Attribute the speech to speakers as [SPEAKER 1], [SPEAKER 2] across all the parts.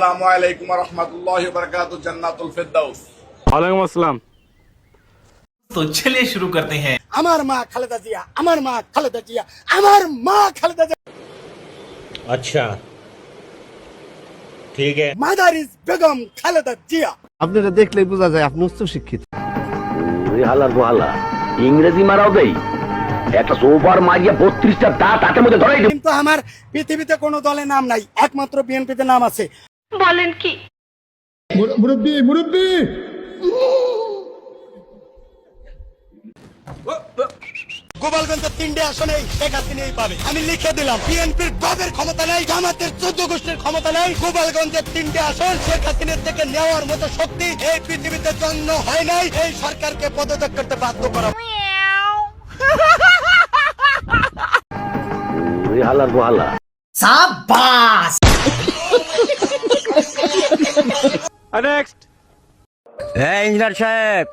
[SPEAKER 1] আসসালামু আলাইকুম জান্নাতুল
[SPEAKER 2] আসসালাম।
[SPEAKER 3] তো চলে শুরু করতে হ্যাঁ।
[SPEAKER 4] আমার মা খালেদা জিয়া আমার মা খালেদা জিয়া আমার মা খালেদা জিয়া।
[SPEAKER 5] আচ্ছা। ঠিক আছে।
[SPEAKER 4] Mother is Begum Khaleda Zia.
[SPEAKER 6] আপনারা দেখলেই বোঝা যায় আপনি উচ্চ শিক্ষিত।
[SPEAKER 7] হালার গোহালা ইংরেজি মারাও দেই। একটা সোফার মারিয়া বত্রিশটা দাঁত হাতের মধ্যে ধরাই
[SPEAKER 4] কিন্তু আমার পৃথিবীতে কোনো দলে নাম নাই একমাত্র বিএনপিতে নাম আছে।
[SPEAKER 8] বলেন কি?
[SPEAKER 4] গোপালগঞ্জের তিনটে আসনে শেখ হাসিনাই পাবে। আমি লিখে দিলাম বিএনপির ক্ষমতা নাই জামাতের চোদ্দ গোষ্ঠীর ক্ষমতা নাই। গোপালগঞ্জের তিনটে আসন শেখ হাসিনার থেকে নেওয়ার মতো শক্তি এই পৃথিবীতে জন্ম হয় নাই। এই সরকারকে পদত্যাগ করতে বাধ্য করা
[SPEAKER 7] গোহালা।
[SPEAKER 2] নেক্সট
[SPEAKER 5] হ্যাঁ ইঞ্জিনিয়ার সাহেব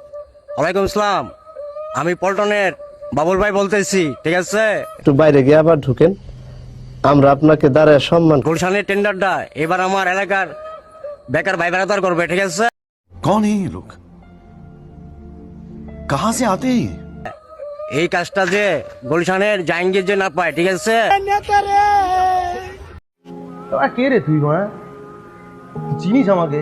[SPEAKER 5] ওয়ালাইকুম আসসালাম। আমি পল্টনের বাবুল ভাই বলতেছি ঠিক আছে?
[SPEAKER 6] একটু বাইরে গিয়ে আবার ঢুকেন। আমরা আপনাকে দাঁড়ায় সম্মান
[SPEAKER 5] গুলশানের টেন্ডারটা এবার আমার এলাকার বেকার ভাই বেড়াদার করবে ঠিক আছে?
[SPEAKER 9] কন এই লোক? কাহা সে আতে
[SPEAKER 5] এই? কাজটা যে গুলশানের জাহাঙ্গীর যে না পায় ঠিক আছে?
[SPEAKER 6] কে রে তুই মা চিনিস আমাকে?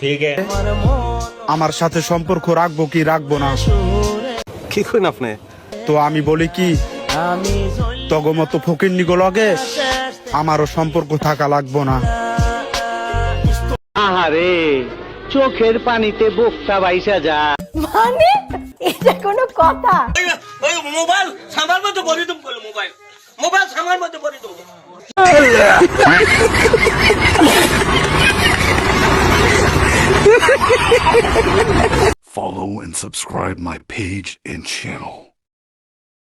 [SPEAKER 2] ঠিক
[SPEAKER 4] আমার সাথে সম্পর্ক রাখব কি রাখব না?
[SPEAKER 6] কি কইন আপনি?
[SPEAKER 4] তো আমি বলি কি তগমত ফকির নিগো লগে আমারও সম্পর্ক থাকা লাগবো না।
[SPEAKER 7] আহারে চোখের পানিতে বোকটা বাইসা যা।
[SPEAKER 8] মানে? এটা কোনো কথা?
[SPEAKER 5] মোবাইল সামার মতো করে তুমি মোবাইল। মোবাইল সামার মতো করে তুমি
[SPEAKER 9] follow and subscribe my page and channel